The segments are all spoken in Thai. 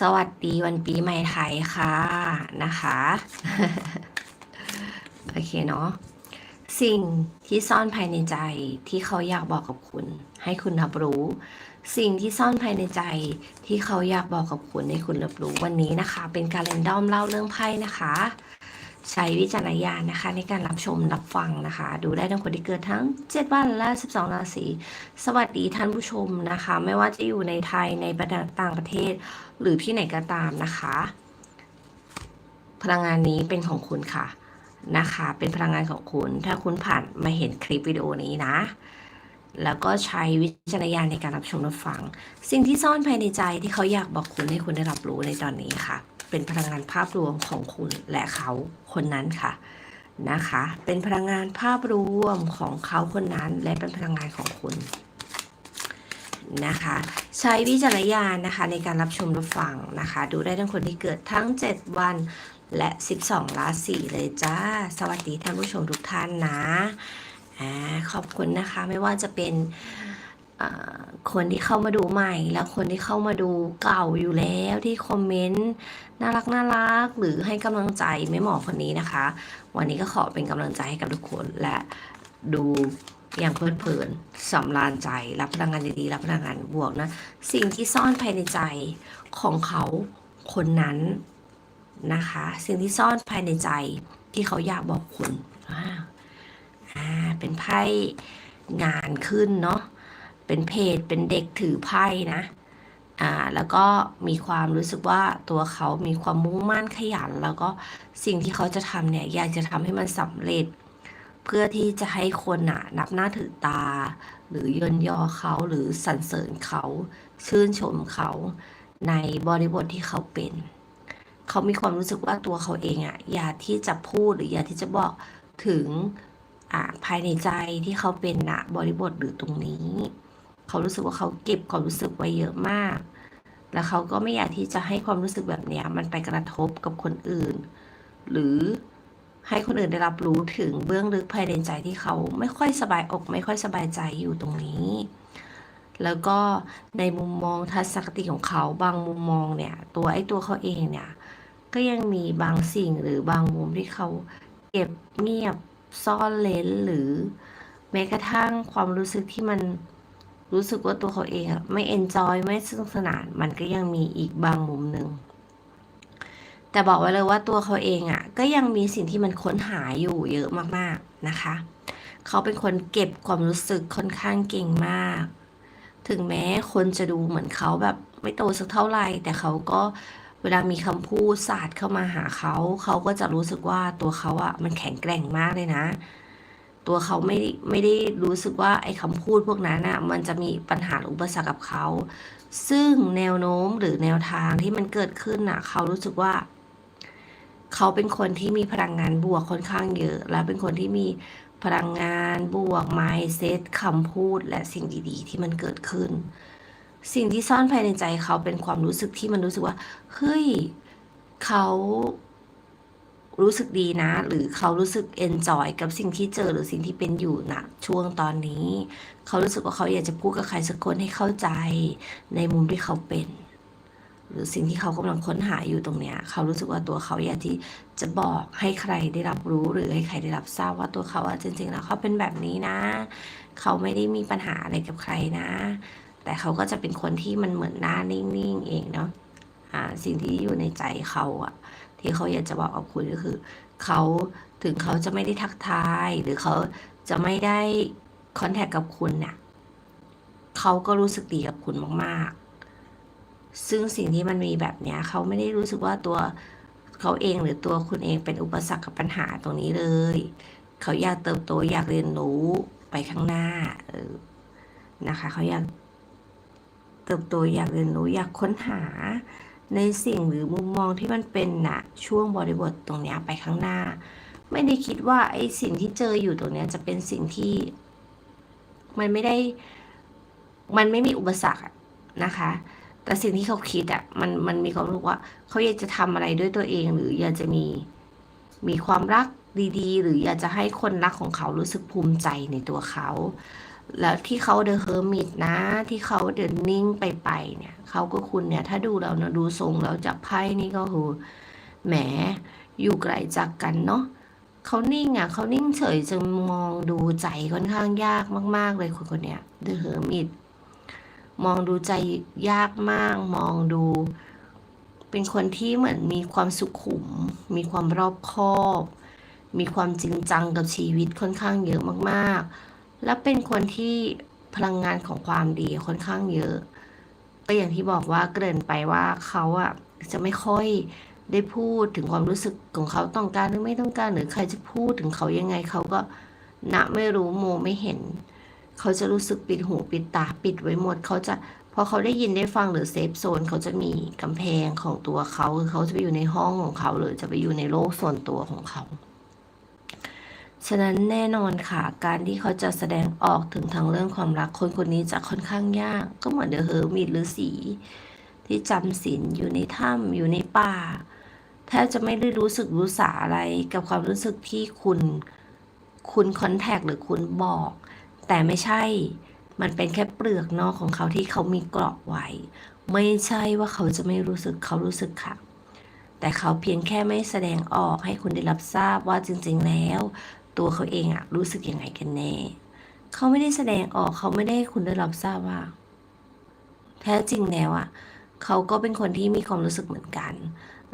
สวัสดีวันปีใหม่ไทยค่ะนะคะ โอเคเนาะสิ่งที่ซ่อนภายในใจที่เขาอยากบอกกับคุณ ให้คุณรับรู้ สิ่งที่ซ่อนภายในใจที่เขาอยากบอกกับคุณให้คุณรับรู้วันนี้นะคะ เป็นการเรนดอมเล่าเรื่องไพ่นะคะ ใช้วิจารณญาณนะคะ ในการรับชมรับฟังนะคะ ดูได้ทั้งคนที่เกิดทั้ง 7 วันและ 12 ราศีสวัสดีท่านผู้ชมนะคะ ไม่ว่าจะอยู่ในไทยในประเทศต่างประเทศ หรือที่ไหนก็ตามนะคะ พลังงานนี้เป็นของคุณค่ะนะคะ เป็นพลังงานของคุณ ถ้าคุณผ่านมาเห็นคลิปวิดีโอนี้นะ แล้วก็ใช้วิจารณญาณในการรับชมรับฟัง สิ่งที่ซ่อนภายในใจที่เขาอยากบอกคุณให้คุณได้รับรู้ในตอนนี้ค่ะ เป็นพลังงานภาพรวมของคุณและเขาคนนั้นค่ะนะคะ เป็นพลังงานภาพรวมของเขาคนนั้น และเป็นพลังงานของคุณนะคะ ใช้วิจารณญาณนะคะ ในการรับชมรับฟังนะคะ ดูได้ทั้งคนที่เกิดทั้ง 7 วันและ 12ราศีเลยจ้า สวัสดีท่านผู้ชมทุกท่านนะอ่าขอบคุณนะคะไม่ว่าจะเป็น คนที่เข้ามาดูใหม่แล้วคนที่เข้ามาดูเก่าอยู่แล้วที่คอมเมนต์น่ารักน่ารักหรือให้กำลังใจไม่หมอคนนี้นะคะ วันนี้ก็ขอเป็นกำลังใจให้กับทุกคนและดูอย่างเพลิดเพลินสำราญใจรับพลังงานดีๆรับพลังงานบวกนะ สิ่งที่ซ่อนภายในใจของเขาคนนั้นนะคะ สิ่งที่ซ่อนภายในใจที่เขาอยากบอกคุณอ่าอ่าเป็นไพ่งานขึ้นเนาะ เป็นเพจเป็นเด็กถือไพ่นะ อ่า แล้วก็มีความรู้สึกว่าตัวเขามีความมุ่งมั่นขยัน แล้วก็สิ่งที่เขาจะทำเนี่ยอยากจะทำให้มันสำเร็จ เพื่อที่จะให้คนน่ะนับหน้าถือตา หรือยนยอเขาหรือสรรเสริญเขาชื่นชมเขาในบริบทที่เขาเป็น เขามีความรู้สึกว่าตัวเขาเองอะอยากที่จะพูดหรืออยากที่จะบอกถึงอ่าภายในใจที่เขาเป็นนะบริบทหรือตรงนี้ เขารู้สึกว่าเขาเก็บความรู้สึกไว้เยอะมาก แล้วเขาก็ไม่อยากที่จะให้ความรู้สึกแบบนี้มันไปกระทบกับคนอื่น หรือให้คนอื่นได้รับรู้ถึงเบื้องลึกภายในใจที่เขาไม่ค่อยสบายอก ไม่ค่อยสบายใจอยู่ตรงนี้ แล้วก็ในมุมมองทัศนคติของเขาบางมุมมองเนี่ย ตัวไอ้ตัวเขาเองเนี่ย ก็ยังมีบางสิ่งหรือบางมุมที่เขาเก็บเงียบซ่อนเลนหรือแม้กระทั่งความรู้สึกที่มัน รู้สึกว่าตัวเขาเองอะไม่เอนจอยไม่สนุกสนาน มันก็ยังมีอีกบางมุมหนึ่งแต่บอกไว้เลยว่าตัวเขาเองอะ่ะ ก็ยังมีสิ่งที่มันค้นหาอยู่เยอะมากๆนะคะ เขาเป็นคนเก็บความรู้สึกค่อนข้างเก่งมาก ถึงแม้คนจะดูเหมือนเขาแบบไม่โตสักเท่าไหร่ แต่เขาก็เวลามีคำพูดศาสตร์เข้ามาหาเขา เขาก็จะรู้สึกว่าตัวเขาอะ่ะมันแข็งแกร่งมากเลยนะ ตัวเขาไม่ไม่ได้รู้สึกว่าไอ้คำพูดพวกนั้นอะมันจะมีปัญหาอุปสรรคกับเขา ซึ่งแนวโน้มหรือแนวทางที่มันเกิดขึ้นอะเขารู้สึกว่า เขาเป็นคนที่มีพลังงานบวกค่อนข้างเยอะ และเป็นคนที่มีพลังงานบวก mindset คำพูดและสิ่งดีๆ ที่มันเกิดขึ้น สิ่งที่ซ่อนภายในใจเขาเป็นความรู้สึกที่มันรู้สึกว่าเฮ้ยเขา รู้สึกดีนะ หรือเขารู้สึกเอนจอยกับสิ่งที่เจอหรือสิ่งที่เป็นอยู่นะช่วงตอนนี้ เขารู้สึกว่าเขาอยากจะพูดกับใครสักคนให้เข้าใจในมุมที่เขาเป็น หรือสิ่งที่เขากำลังค้นหาอยู่ตรงเนี้ย เขารู้สึกว่าตัวเขาอยากที่จะบอกให้ใครได้รับรู้หรือให้ใครได้รับทราบว่าตัวเขาอะจริง ๆ แล้วเขาเป็นแบบนี้นะ เขาไม่ได้มีปัญหาอะไรกับใครนะ แต่เขาก็จะเป็นคนที่มันเหมือนหน้านิ่งๆเองเนาะอ่าสิ่งที่อยู่ในใจเขาอะ ที่เขาอยากจะบอกกับคุณก็คือเขาถึงเขาจะไม่ได้ทักทายหรือเขาจะไม่ได้คอนแทคกับคุณเนี่ยเขาก็รู้สึกดีกับคุณมาก ๆ ซึ่งสิ่งที่มันมีแบบเนี้ยเขาไม่ได้รู้สึกว่าตัวเขาเองหรือตัวคุณเองเป็นอุปสรรคกับปัญหาตรงนี้เลย เขาอยากเติบโตอยากเรียนรู้ไปข้างหน้าเออนะคะเขาอยากเติบโตอยากเรียนรู้อยากค้นหา ในสิ่งหรือมุมมองที่มันเป็นน่ะช่วงบริบทตรงนี้ไปข้างหน้า ไม่ได้คิดว่าไอ้สิ่งที่เจออยู่ตรงนี้จะเป็นสิ่งที่ มันไม่ได้ มันไม่มีอุปสรรคนะคะ แต่สิ่งที่เขาคิดอะมันมันมีความรู้ว่า เขาอยากจะทำอะไรด้วยตัวเอง หรืออยากจะมีมีความรักดีๆ หรืออยากจะให้คนรักของเขารู้สึกภูมิใจในตัวเขา แล้วที่เขาเดอะเฮอร์มิตนะ ที่เขาเดินนิ่งไปไปเนี่ยเขาก็คุณเนี่ย ถ้าดูแล้วนะดูทรงแล้วจากไพ่นี่ก็คือแหมอยู่ไกลจากกันเนาะเขานิ่งอะเขานิ่งเฉยจนมองดูใจค่อนข้างยากมาก ๆ เลยคนคนเนี้ยเดอะเฮอร์มิตมองดูใจยากมาก มองดู เป็นคนที่เหมือนมีความสุขุม มีความรอบคอบ มีความจริงจังกับชีวิตค่อนข้างเยอะมาก ๆ และเป็นคนที่พลังงานของความดีค่อนข้างเยอะ ก็อย่างที่บอกว่าเกริ่นไปว่าเขาอะจะไม่ค่อยได้พูดถึงความรู้สึกของเขาต้องการหรือไม่ต้องการหรือใครจะพูดถึงเขายังไงเขาก็ณไม่รู้โมไม่เห็น เขาจะรู้สึกปิดหูปิดตาปิดไว้หมด เขาจะพอเขาได้ยินได้ฟังหรือเซฟโซนเขาจะมีกำแพงของตัวเขาคือเขาจะไปอยู่ในห้องของเขา หรือจะไปอยู่ในโลกส่วนตัวของเขา ฉะนั้นแน่นอนค่ะ การที่เขาจะแสดงออกถึงทางเรื่องความรักคนคนนี้จะค่อนข้างยาก ก็เหมือนเดอะเฮอร์มิตหรือสีที่จำศีลอยู่ในถ้ำอยู่ในป่าแทบจะไม่ได้รู้สึกรู้สาอะไรกับความรู้สึกที่คุณคุณคอนแทคหรือคุณบอก แต่ไม่ใช่ มันเป็นแค่เปลือกนอกของเขาที่เขามีกรอบไว้ ไม่ใช่ว่าเขาจะไม่รู้สึกเขารู้สึกค่ะ แต่เขาเพียงแค่ไม่แสดงออกให้คุณได้รับทราบว่าจริง ๆ แล้ว ตัวเขาเองอะรู้สึกยังไงกันแน่เขาไม่ได้แสดงออกเขาไม่ได้คุณได้รับทราบว่า แท้จริงแล้วอะเขาก็เป็นคนที่มีความรู้สึกเหมือนกัน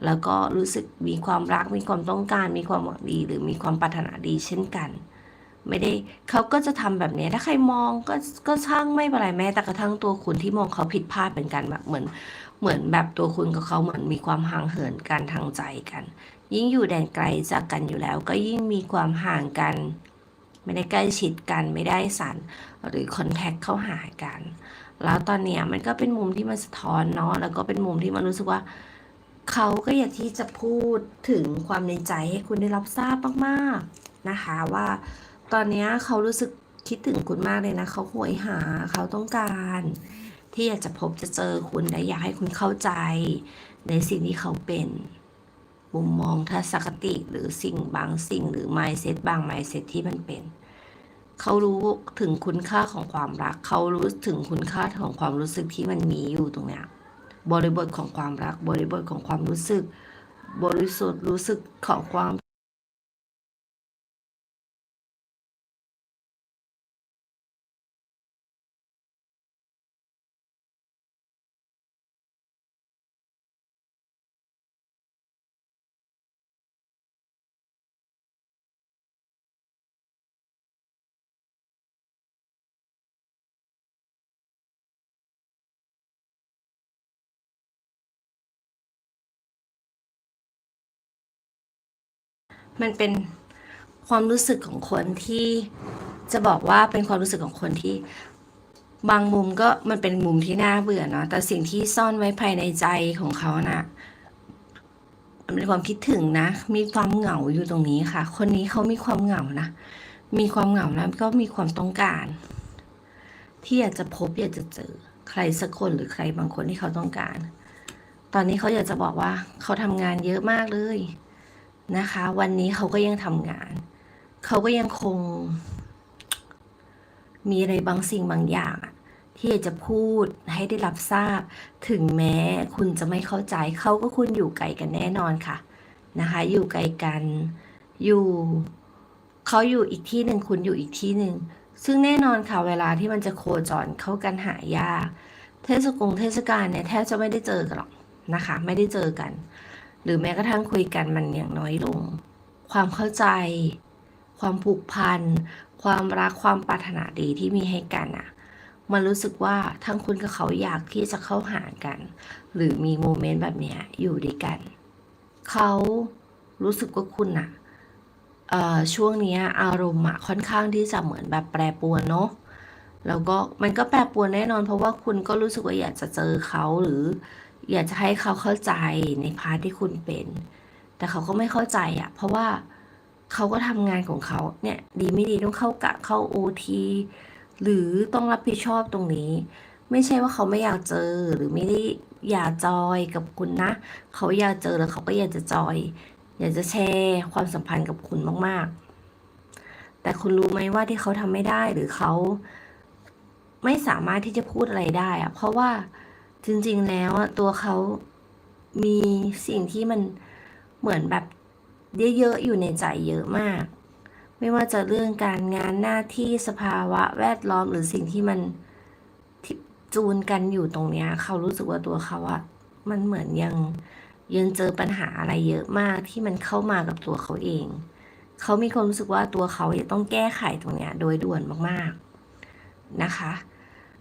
แล้วก็รู้สึกมีความรักมีความต้องการ มีความหวังดี หรือมีความปรารถนาดีเช่นกัน ไม่ได้เขาก็จะทำแบบนี้ถ้าใครมองก็ก็ช่างไม่เป็นไรแม้แต่กระทั่งตัวคุณที่มองเขาผิดพลาดเป็นกันแบบเหมือนเหมือนแบบตัวคุณกับเขาเหมือนมีความห่างเหินกันทางใจกัน ยิ่งอยู่แดนไกลจากกันอยู่แล้ว ก็ยิ่งมีความห่างกัน ไม่ได้ใกล้ชิดกันไม่ได้สันหรือคอนแทคเข้าหากัน แล้วตอนเนี้ยมันก็เป็นมุมที่มันสะท้อนเนาะแล้วก็เป็นมุมที่มันรู้สึกว่า เขาก็อยากที่จะพูดถึงความในใจให้คุณได้รับทราบมากๆนะคะว่า ตอนเนี้ยเขารู้สึกคิดถึงคุณมากเลยนะ เขาโหยหาเขาต้องการ ที่อยากจะพบจะเจอคุณและอยากให้คุณเข้าใจ ในสิ่งที่เขาเป็น มุมมองทัศนคติหรือสิ่งบางสิ่งหรือไมเซ็ตบางไมเซ็ตที่มันเป็น เขารู้ถึงคุณค่าของความรัก เขารู้ถึงคุณค่าของความรู้สึกที่มันมีอยู่ตรงเนี้ยบริบทของความรัก บริบทของความรู้สึก บริสุทธิ์รู้สึกของความ มันเป็นความรู้สึกของคนที่จะบอกว่าเป็นความรู้สึกของคนที่บางมุมก็มันเป็นมุมที่น่าเบื่อเนาะแต่สิ่งที่ซ่อนไว้ภายในใจของเขาน่ะมันเป็นความคิดถึงนะ มีความเหงาอยู่ตรงนี้ค่ะ คนนี้เขามีความเหงานะ มีความเหงาแล้วก็มีความต้องการ ที่อยากจะพบอยากจะเจอใครสักคนหรือใครบางคนที่เขาต้องการ ตอนนี้เขาอยากจะบอกว่าเขาทำงานเยอะมากเลย นะคะ วันนี้เขาก็ยังทำงาน เขาก็ยังคง มีอะไรบางสิ่งบางอย่าง ที่อยากจะพูดให้ได้รับทราบ ถึงแม้คุณจะไม่เข้าใจ เขาก็คุณอยู่ไกลกันแน่นอนค่ะนะคะ อยู่ไกลกันอยู่เขาอยู่อีกที่หนึ่งคุณอยู่อีกที่หนึ่งซึ่งแน่นอนค่ะเวลาที่มันจะโคจรเข้ากันหายาก เทศกงเทศกาลเนี่ยแทบจะไม่ได้เจอกันหรอกนะคะ ไม่ได้เจอกัน หรือแม้กระทั่งคุยกันมันอย่างน้อยลง ความเข้าใจ ความผูกพัน ความรักความปรารถนาดีที่มีให้กันอะมันรู้สึกว่าทั้งคุณกับเขาอยากที่จะเข้าหากัน หรือมีโมเมนต์แบบเนี้ยอยู่ด้วยกัน เขารู้สึกว่าคุณอะออช่วงเนี้ยอารมณ์อะค่อนข้างที่จะเหมือนแบบแปรปรวนเนาะแล้วก็มันก็แปรปรวนแน่นอน เพราะว่าคุณก็รู้สึกว่าอยากจะเจอเขาหรือ อยากจะให้เขาเข้าใจในพาร์ทที่คุณเป็น แต่เขาก็ไม่เข้าใจอะ่ะ เพราะว่าเขาก็ทำงานของเขาเนี่ย ดีไม่ดีต้องเข้ากะเข้าโอทีหรือต้องรับผิดชอบตรงนี้ ไม่ใช่ว่าเขาไม่อยากเจอหรือไม่ได้อยากจอยกับคุณนะ เขาอยากเจอแล้วเขาก็อยากจะจอย อยากจะแชร์ความสัมพันธ์กับคุณมาก ๆ แต่คุณรู้ไหมว่าที่เขาทำไม่ได้หรือเขาไม่สามารถที่จะพูดอะไรได้อะเพราะว่า จริง ๆ แล้วอะตัวเขามีสิ่งที่มันเหมือนแบบเยอะๆอยู่ในใจเยอะมาก ไม่ว่าจะเรื่องการงานหน้าที่สภาวะแวดล้อมหรือสิ่งที่มันจูนกันอยู่ตรงเนี้ย เขารู้สึกว่าตัวเขาอะมันเหมือนยังยังเจอปัญหาอะไรเยอะมากที่มันเข้ามากับตัวเขาเอง เขามีความรู้สึกว่าตัวเขาจะต้องแก้ไขตรงเนี้ยโดยด่วนมากๆนะคะ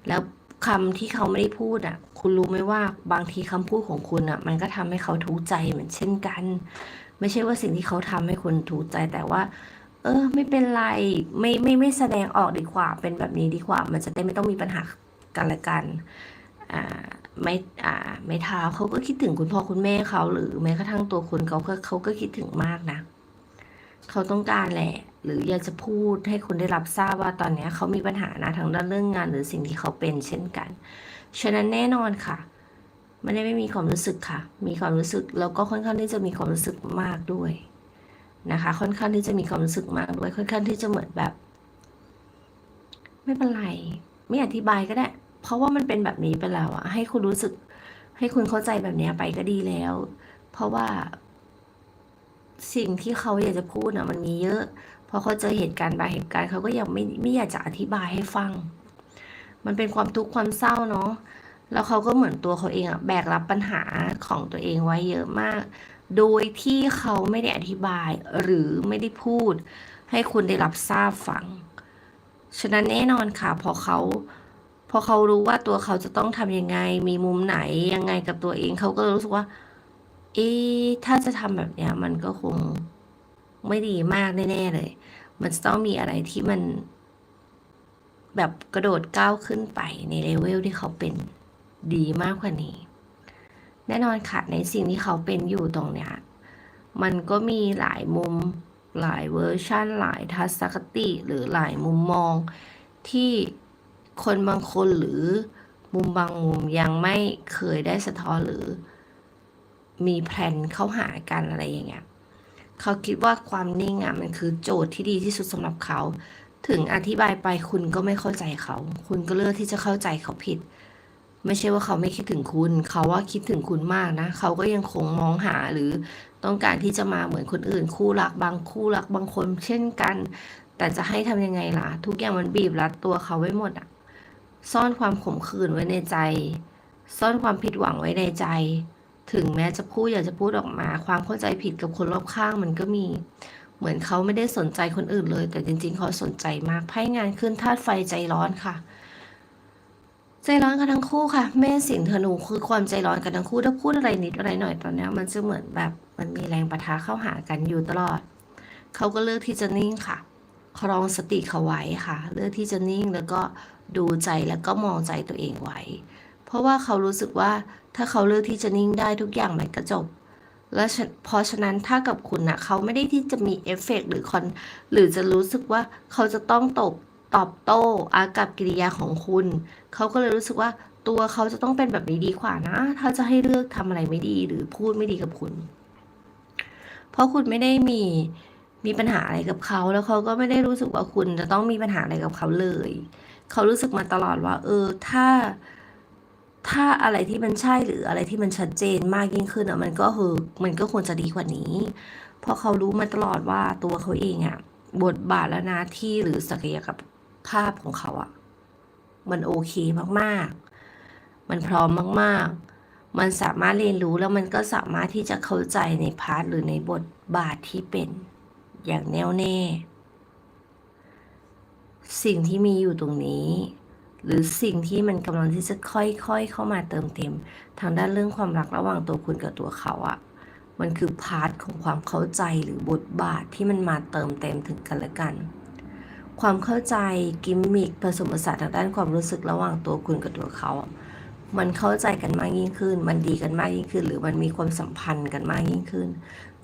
แล้ว คำที่เขาไม่ได้พูดอะ คุณรู้ไหมว่าบางทีคำพูดของคุณอะ มันก็ทำให้เขาทุกข์ใจเหมือนเช่นกัน ไม่ใช่ว่าสิ่งที่เขาทำให้คุณทุกข์ใจแต่ว่า เออ ไม่เป็นไรไม่ไม่ไม่แสดงออกดีกว่า เป็นแบบนี้ดีกว่า มันจะได้ไม่ต้องมีปัญหากันละกันอ่าไม่อ่าไม่ท้าเขาก็คิดถึงคุณพ่อคุณแม่เขาหรือแม้กระทั่งตัวคุณเขาก็เขาก็คิดถึงมากนะเขาต้องการแหละ หรืออยากจะพูดให้คุณได้รับทราบว่าตอนนี้เขามีปัญหานะทางด้านเรื่องงานหรือสิ่งที่เขาเป็นเช่นกัน ฉะนั้นแน่นอนค่ะไม่ได้ไม่มีความรู้สึกค่ะ มีความรู้สึกแล้วก็ค่อนข้างที่จะมีความรู้สึกมากด้วยนะคะ ค่อนข้างที่จะมีความรู้สึกมากด้วย ค่อนข้างที่จะเหมือนแบบ ไม่เป็นไร ไม่อธิบายก็ได้ เพราะว่ามันเป็นแบบนี้ไปแล้วอะให้คุณรู้สึก ให้คุณเข้าใจแบบนี้ไปก็ดีแล้ว เพราะว่า สิ่งที่เขาอยากจะพูดนะมันมีเยอะ พอเขาเจอเหตุการณ์บางเหตุการณ์เขาก็ยังไม่ไม่อยากจะอธิบายให้ฟัง มันเป็นความทุกข์ความเศร้าเนาะแล้วเขาก็เหมือนตัวเขาเองอะแบกรับปัญหาของตัวเองไว้เยอะมาก โดยที่เขาไม่ได้อธิบายหรือไม่ได้พูด ให้คุณได้รับทราบฟัง ฉะนั้นแน่นอนค่ะ พอเขาพอเขารู้ว่าตัวเขาจะต้องทำยังไง มีมุมไหนยังไงกับตัวเอง เขาก็รู้สึกว่า เอ๊ะถ้าจะทำแบบเนี้ย มันก็คง ไม่ดีมากแน่ๆเลย มันต้องมีอะไรที่มัน แบบกระโดดก้าวขึ้นไปในเลเวลที่เขาเป็นดีมากกว่านี้ แน่นอนค่ะในสิ่งที่เขาเป็นอยู่ตรงเนี้ยมันก็มีหลายมุมหลายเวอร์ชันหลายทัศนคติหรือหลายมุมมองที่คนบางคนหรือมุมบางมุมยังไม่เคยได้สะท้อนหรือมีแพลนเข้าหากันอะไรอย่างเงี้ย เขาคิดว่าความนิ่งอะมันคือโจทย์ที่ดีที่สุดสำหรับเขา ถึงอธิบายไปคุณก็ไม่เข้าใจเขา คุณก็เลือกที่จะเข้าใจเขาผิด ไม่ใช่ว่าเขาไม่คิดถึงคุณ เขาว่าคิดถึงคุณมากนะ เขาก็ยังคงมองหาหรือต้องการที่จะมาเหมือนคนอื่น คู่รักบางคู่รักบางคนเช่นกัน แต่จะให้ทำยังไงล่ะ ทุกอย่างมันบีบรัดตัวเขาไว้หมดอะซ่อนความขมขื่นไว้ในใจ ซ่อนความผิดหวังไว้ในใจ ถึงแม้จะพูดอยากจะพูดออกมา ความเข้าใจผิดกับคนรอบข้างมันก็มี เหมือนเขาไม่ได้สนใจคนอื่นเลย แต่จริง ๆ เขาสนใจมากไพ่งานขึ้นธาตุไฟใจร้อนค่ะ ใจร้อนกันทั้งคู่ค่ะแม่สิงห์ธนูคือความใจร้อนกันทั้งคู่ถ้าพูดอะไรนิดอะไรหน่อยตอนนี้มันจะเหมือนแบบมันมีแรงปะทะเข้าหากันอยู่ตลอด เขาก็เลือกที่จะนิ่งค่ะ ครองสติเขาไว้ค่ะ เลือกที่จะนิ่งแล้วก็ดูใจแล้วก็มองใจตัวเองไว้ เพราะว่าเขารู้สึกว่าถ้าเขาเลือกที่จะนิ่งได้ทุกอย่างมันก็จบ และเพราะฉะนั้นถ้ากับคุณนะเขาไม่ได้ที่จะมีเอฟเฟกต์หรือคอนหรือจะรู้สึกว่าเขาจะต้องตบตอบโต้อากับกิริยาของคุณ เขาก็เลยรู้สึกว่าตัวเขาจะต้องเป็นแบบนี้ดีกว่านะ ถ้าจะให้เลือกทำอะไรไม่ดีหรือพูดไม่ดีกับคุณ เพราะคุณไม่ได้มีมีปัญหาอะไรกับเขา แล้วเขาก็ไม่ได้รู้สึกว่าคุณจะต้องมีปัญหาอะไรกับเขาเลย เขารู้สึกมาตลอดว่า เออ ถ้า ถ้าอะไรที่มันใช่หรืออะไรที่มันชัดเจนมากยิ่งขึ้นอะมันก็คือมันก็ควรจะดีกว่านี้ เพราะเขารู้มาตลอดว่าตัวเขาเองอะ บทบาทและหน้าที่หรือศักยภาพของเขาอะ มันโอเคมากๆ มันพร้อมมากๆ มันสามารถเรียนรู้แล้วมันก็สามารถที่จะเข้าใจในพาร์ทหรือในบทบาทที่เป็นอย่างแน่วแน่ สิ่งที่มีอยู่ตรงนี้ หรือสิ่งที่มันกำลังที่จะค่อยๆเข้ามาเติมเต็ม ทางด้านเรื่องความรักระหว่างตัวคุณกับตัวเขาอะมันคือพาร์ทของความเข้าใจหรือบทบาทที่มันมาเติมเต็มถึงกันและกัน ความเข้าใจกิมมิคผสมผสานทางด้านความรู้สึกระหว่างตัวคุณกับตัวเขา มันเข้าใจกันมากยิ่งขึ้น มันดีกันมากยิ่งขึ้น หรือมันมีความสัมพันธ์กันมากยิ่งขึ้น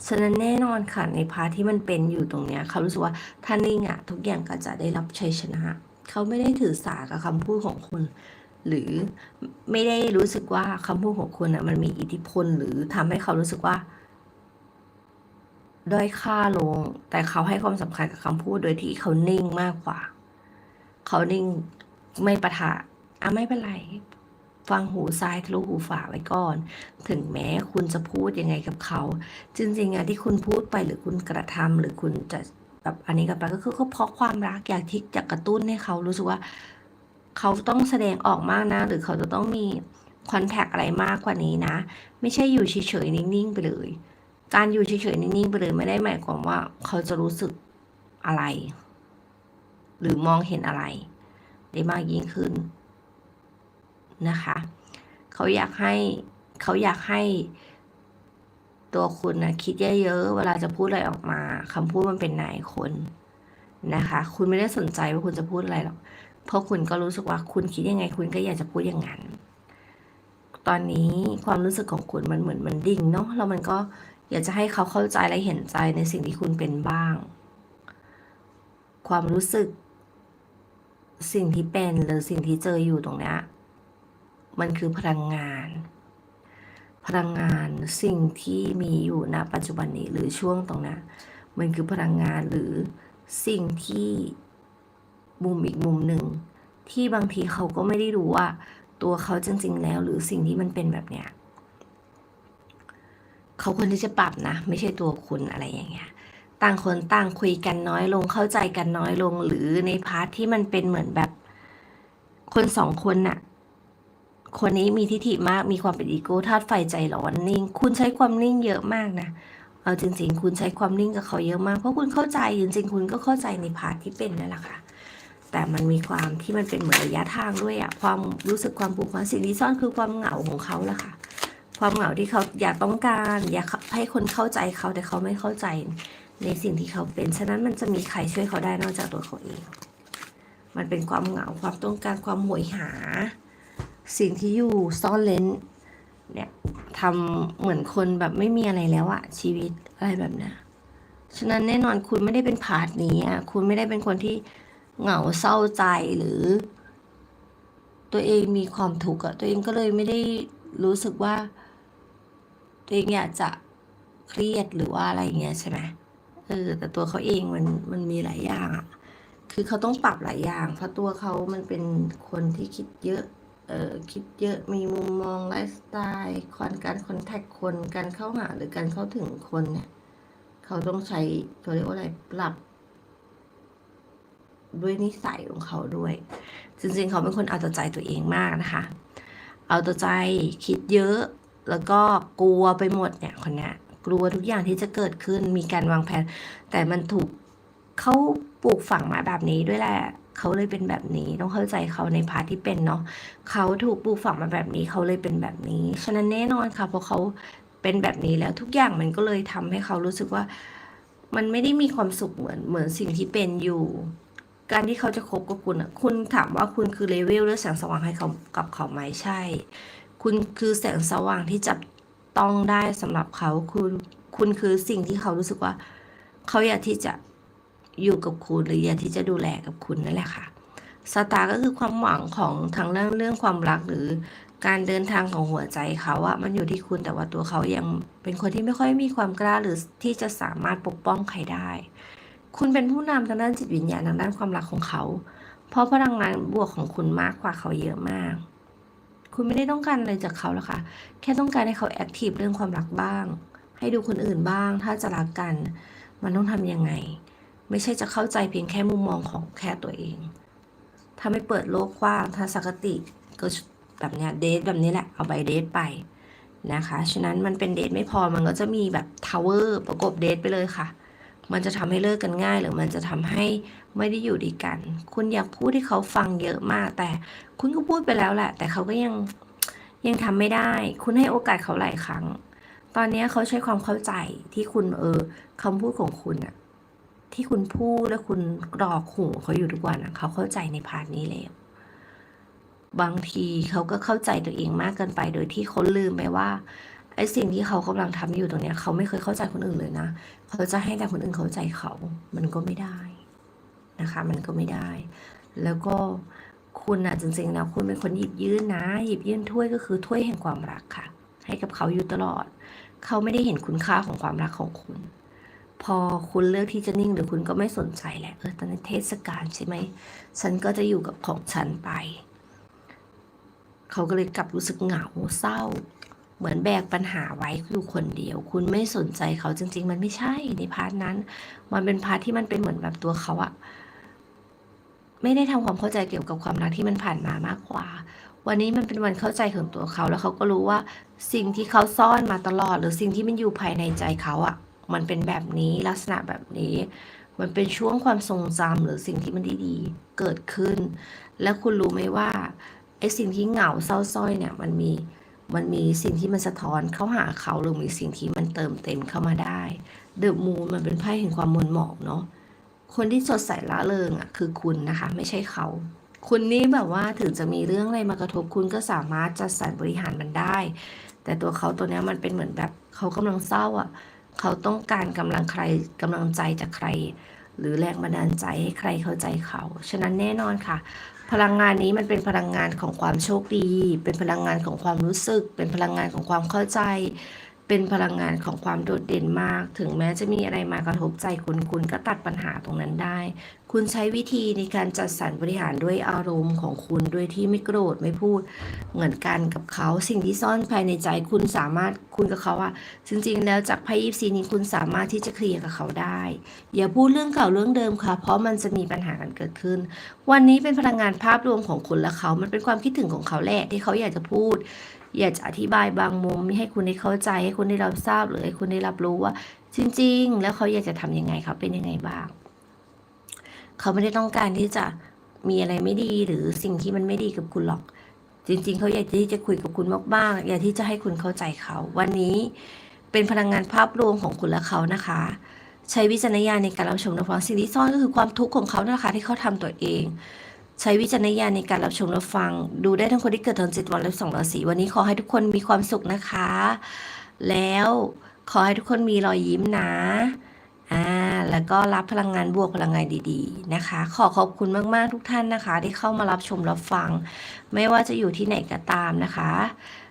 ฉะนั้นแน่นอนค่ะในพาร์ทที่มันเป็นอยู่ตรงเนี้ยเขารู้สึกว่าถ้านิ่งอะทุกอย่างก็จะได้รับชัยชนะ เขาไม่ได้ถือสากับคำพูดของคุณ หรือไม่ได้รู้สึกว่าคำพูดของคุณอะมันมีอิทธิพลหรือทำให้เขารู้สึกว่าด้อยค่าลง แต่เขาให้ความสำคัญกับคำพูดโดยที่เขานิ่งมากกว่า เขานิ่งไม่ประทะอะไม่เป็นไรฟังหูซ้ายทะลุหูฝาไว้ก่อน ถึงแม้คุณจะพูดยังไงกับเขา จริงๆอะที่คุณพูดไปหรือคุณกระทำหรือคุณจะ แบบอันนี้กับไปก็คือก็เพราะความรักอยากที่จะกระตุ้นให้เขารู้สึกว่า เขาต้องแสดงออกมากนะ หรือเขาจะต้องมีคอนแทคอะไรมากกว่านี้นะ ไม่ใช่อยู่เฉยๆนิ่งๆไปเลย การอยู่เฉยๆนิ่งๆไปเลยไม่ได้หมายความว่า เขาจะรู้สึกอะไร หรือมองเห็นอะไร ได้มากยิ่งขึ้นนะคะ เขาอยากให้เขาอยากให้ ตัวคุณนะคิดเยอะๆ เวลาจะพูดอะไรออกมาคำพูดมันเป็นนายคนนะคะ คุณไม่ได้สนใจว่าคุณจะพูดอะไรหรอก เพราะคุณก็รู้สึกว่าคุณคิดยังไง คุณก็อยากจะพูดอย่างนั้น ตอนนี้ความรู้สึกของคุณมันเหมือนมันดิ่งเนาะ แล้วมันก็อยากจะให้เขาเข้าใจและเห็นใจในสิ่งที่คุณเป็นบ้าง ความรู้สึก สิ่งที่เป็นหรือสิ่งที่เจออยู่ตรงนี้มันคือพลังงาน พลังงานสิ่งที่มีอยู่ณปัจจุบันนี้หรือช่วงตรงนั้นมันคือพลังงานหรือสิ่งที่มุมอีกมุมหนึ่ง ที่บางทีเขาก็ไม่ได้รู้ว่า ตัวเขาจริง ๆ แล้ว หรือสิ่งที่มันเป็นแบบเนี้ยเขาควรที่จะปรับนะ ไม่ใช่ตัวคุณอะไรอย่างเงี้ยต่างคนต่างคุยกันน้อยลงเข้าใจกันน้อยลงหรือในพาร์ทที่มันเป็นเหมือนแบบคนสองคนน่ะ คนนี้มีทิฐิมากมีความเป็นอีโก้ธาตุไฟใจร้อนนิ่ง คุณใช้ความนิ่งเยอะมากนะเอาจริง ๆ คุณใช้ความนิ่งกับเขาเยอะมาก เพราะคุณเข้าใจจริง ๆ คุณก็เข้าใจในพาร์ทที่เป็นนั่นแหละค่ะแต่มันมีความที่มันเป็นเหมือนระยะทางด้วยอะความรู้สึกความผูกพันสิ่งที่ซ่อนคือความเหงาของเขาละค่ะ ความเหงาที่เขาอยากต้องการ อยากให้คนเข้าใจเขาแต่เขาไม่เข้าใจในสิ่งที่เขาเป็น ฉะนั้นมันจะมีใครช่วยเขาได้นอกจากตัวเขาเอง มันเป็นความเหงาความต้องการความหวยหา สิ่งที่อยู่ซ่อนเลนเนี่ยทำเหมือนคนแบบไม่มีอะไรแล้วอะชีวิตอะไรแบบนี้ฉะนั้นแน่นอนคุณไม่ได้เป็นพาร์ทนี้อะคุณไม่ได้เป็นคนที่เหงาเศร้าใจหรือ ตัวเองมีความทุกข์อะตัวเองก็เลยไม่ได้รู้สึกว่า ตัวเองอยากจะเครียดหรือว่าอะไรอย่างเงี้ยใช่ไหมเออแต่ตัวเขาเองมันมันมีหลายอย่างอะคือเขาต้องปรับหลายอย่าง เพราะตัวเขามันเป็นคนที่คิดเยอะ เออคิดเยอะมีมุมมองไลฟ์สไตล์คอนการคอนแทคคนการเข้าหาหรือการเข้าถึงคนเนี่ย เขาต้องใช้เขาเรียกว่าอะไรปรับ ด้วยนิสัยของเขาด้วย จริงๆ เขาเป็นคนเอาแต่ใจตัวเองมากนะคะ เอาแต่ใจคิดเยอะ แล้วก็กลัวไปหมดเนี่ยคนเนี้ยกลัวทุกอย่างที่จะเกิดขึ้นมีการวางแผน แต่มันถูกเขาปลูกฝังมาแบบนี้ด้วยแหละ เขาเลยเป็นแบบนี้ต้องเข้าใจเขาในพาร์ทที่เป็นเนาะเขาถูกปลูกฝังมาแบบนี้เขาเลยเป็นแบบนี้ ฉะนั้นแน่นอนค่ะเพราะเขาเป็นแบบนี้แล้วทุกอย่างมันก็เลยทำให้เขารู้สึกว่า มันไม่ได้มีความสุขเหมือนเหมือนสิ่งที่เป็นอยู่ การที่เขาจะคบกับคุณอะคุณถามว่าคุณคือเลเวลหรือแสงสว่างให้เขากับเขาไหมใช่ คุณคือแสงสว่างที่จับต้องได้สำหรับเขาคุณคุณคือสิ่งที่เขารู้สึกว่า เขาอยากที่จะ อยู่กับคุณหรืออยากที่จะดูแลกับคุณนั่นแหละค่ะสตาร์ก็คือความหวังของทางเรื่องเรื่องความรักหรือการเดินทางของหัวใจเขาอะมันอยู่ที่คุณแต่ว่าตัวเขายังเป็นคนที่ไม่ค่อยมีความกล้าหรือที่จะสามารถปกป้องใครได้ คุณเป็นผู้นำทางด้านจิตวิญญาณทางด้านความรักของเขา เพราะพลังงานบวกของคุณมากกว่าเขาเยอะมาก คุณไม่ได้ต้องการอะไรจากเขาหรอกค่ะ แค่ต้องการให้เขาแอคทีฟเรื่องความรักบ้าง ให้ดูคนอื่นบ้าง ถ้าจะรักกัน มันต้องทำยังไง ไม่ใช่จะเข้าใจเพียงแค่มุมมองของแค่ตัวเอง ถ้าไม่เปิดโลกกว้างทัศนคติก็แบบเนี้ยเดทแบบนี้แหละเอาใบเดทไปนะคะ ฉะนั้นมันเป็นเดทไม่พอมันก็จะมีแบบทาวเวอร์ประกบเดทไปเลยค่ะ มันจะทำให้เลิกกันง่าย หรือมันจะทำให้ไม่ได้อยู่ดีกัน คุณอยากพูดให้เขาฟังเยอะมาก แต่คุณก็พูดไปแล้วแหละ แต่เขาก็ยังยังทำไม่ได้ คุณให้โอกาสเขาหลายครั้ง ตอนนี้เขาใช้ความเข้าใจที่คุณเออคำพูดของคุณอะ ที่คุณพูดและคุณรอขู่เขาอยู่ทุกวันเขาเข้าใจในพาร์ทนี้แล้วบางทีเขาก็เข้าใจตัวเองมากเกินไป โดยที่เขาลืมไปว่าไอ้สิ่งที่เขากำลังทำอยู่ตรงเนี้ย เขาไม่เคยเข้าใจคนอื่นเลยนะเขาจะให้แต่คนอื่นเข้าใจเขา มันก็ไม่ได้นะคะ มันก็ไม่ได้ แล้วก็คุณอะจริงๆแล้วคุณเป็นคนหยิบยื่นนะ หยิบยื่นถ้วยก็คือถ้วยแห่งความรักค่ะ ให้กับเขาอยู่ตลอด เขาไม่ได้เห็นคุณค่าของความรักของคุณ พอคุณเลือกที่จะนิ่งหรือคุณก็ไม่สนใจแหละเออตอนนี้เทศกาลใช่ไหมฉันก็จะอยู่กับของฉันไป เขาก็เลยกลับรู้สึกเหงาเศร้า เหมือนแบกปัญหาไว้อยู่คนเดียว คุณไม่สนใจเขาจริง ๆ มันไม่ใช่ในพาร์ทนั้น มันเป็นพาร์ทที่มันเป็นเหมือนแบบตัวเขาอะไม่ได้ทำความเข้าใจเกี่ยวกับความรักที่มันผ่านมามากกว่า วันนี้มันเป็นวันเข้าใจของตัวเขาแล้วเขาก็รู้ว่าสิ่งที่เขาซ่อนมาตลอด หรือสิ่งที่มันอยู่ภายในใจเขาอะ มันเป็นแบบนี้ลักษณะแบบนี้ มันเป็นช่วงความทรงจำหรือสิ่งที่มันดีๆ เกิดขึ้น แล้วคุณรู้ไหมว่าไอ้สิ่งที่เหงาเศร้าสร้อยเนี่ยมันมีมันมีสิ่งที่มันสะท้อนเข้าหาเขาหรือมีสิ่งที่มันเติมเต็มเข้ามาได้เดอะมูนมันเป็นไพ่แห่งความมนหมองเนาะคนที่สดใสละเริงอะคือคุณนะคะ ไม่ใช่เขาคุณนี่แบบว่าถึงจะมีเรื่องอะไรมากระทบคุณก็สามารถจัดสรรบริหารมันได้ แต่ตัวเขาตัวนี้มันเป็นเหมือนแบบเขากำลังเศร้าอะ เขาต้องการกำลังใครกำลังใจจากใคร หรือแรงบันดาลใจให้ใครเข้าใจเขา ฉะนั้นแน่นอนค่ะ พลังงานนี้มันเป็นพลังงานของความโชคดี เป็นพลังงานของความรู้สึก เป็นพลังงานของความเข้าใจ เป็นพลังงานของความโดดเด่นมาก ถึงแม้จะมีอะไรมากระทบใจคุณ คุณก็ตัดปัญหาตรงนั้นได้ คุณใช้วิธีในการจัดสรรบริหารด้วยอารมณ์ของคุณด้วยที่ไม่โกรธไม่พูดเหมือนกันกับเขา สิ่งที่ซ่อนภายในใจคุณสามารถคุณกับเขาอะจริงๆ แล้วจากไพ่ยิปซีนี้คุณสามารถที่จะเคลียร์กับเขาได้ อย่าพูดเรื่องเก่าเรื่องเดิมค่ะ เพราะมันจะมีปัญหากันเกิดขึ้น วันนี้เป็นพลังงานภาพรวมของคุณและเขา มันเป็นความคิดถึงของเขาแหละที่เขาอยากจะพูด อยากจะอธิบายบางมุมให้คุณได้เข้าใจให้คุณได้รับทราบหรือให้คุณได้รับรู้ว่า จริง ๆ แล้วเขาอยากจะทำยังไงเขาเป็นยังไงบ้าง เขาไม่ได้ต้องการที่จะมีอะไรไม่ดีหรือสิ่งที่มันไม่ดีกับคุณหรอก จริง ๆ เขาอยากที่จะคุยกับคุณมากๆอยากที่จะให้คุณเข้าใจเขา วันนี้เป็นพลังงานภาพรวมของคุณและเขานะคะ ใช้วิจารณญาณในการรับชมรับฟังสิ่งที่ซ่อนก็คือความทุกข์ของเขานะคะที่เขาทำตัวเอง ใช้วิจารณญาณในการรับชมรับฟัง ดูได้ทั้งคนที่เกิดตอนเจ็ดวันและสองราศีวันนี้ขอให้ทุกคนมีความสุขนะคะ แล้วขอให้ทุกคนมีรอยยิ้มนะอ่าแล้วก็รับพลังงานบวกพลังงานดีๆนะคะ ขอขอบคุณมากๆทุกท่านนะคะ ที่เข้ามารับชมรับฟัง ไม่ว่าจะอยู่ที่ไหนก็ตามนะคะ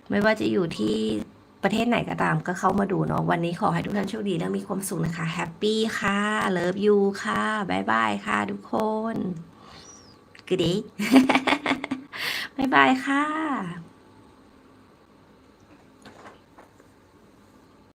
ไม่ว่าจะอยู่ที่ประเทศไหนก็ตามก็เข้ามาดูเนาะวันนี้ขอให้ทุกท่านโชคดีและมีความสุขนะคะแฮปปี้ค่ะเลิฟยูค่ะบ๊ายบายค่ะทุกคน good day บ๊ายบายค่ะ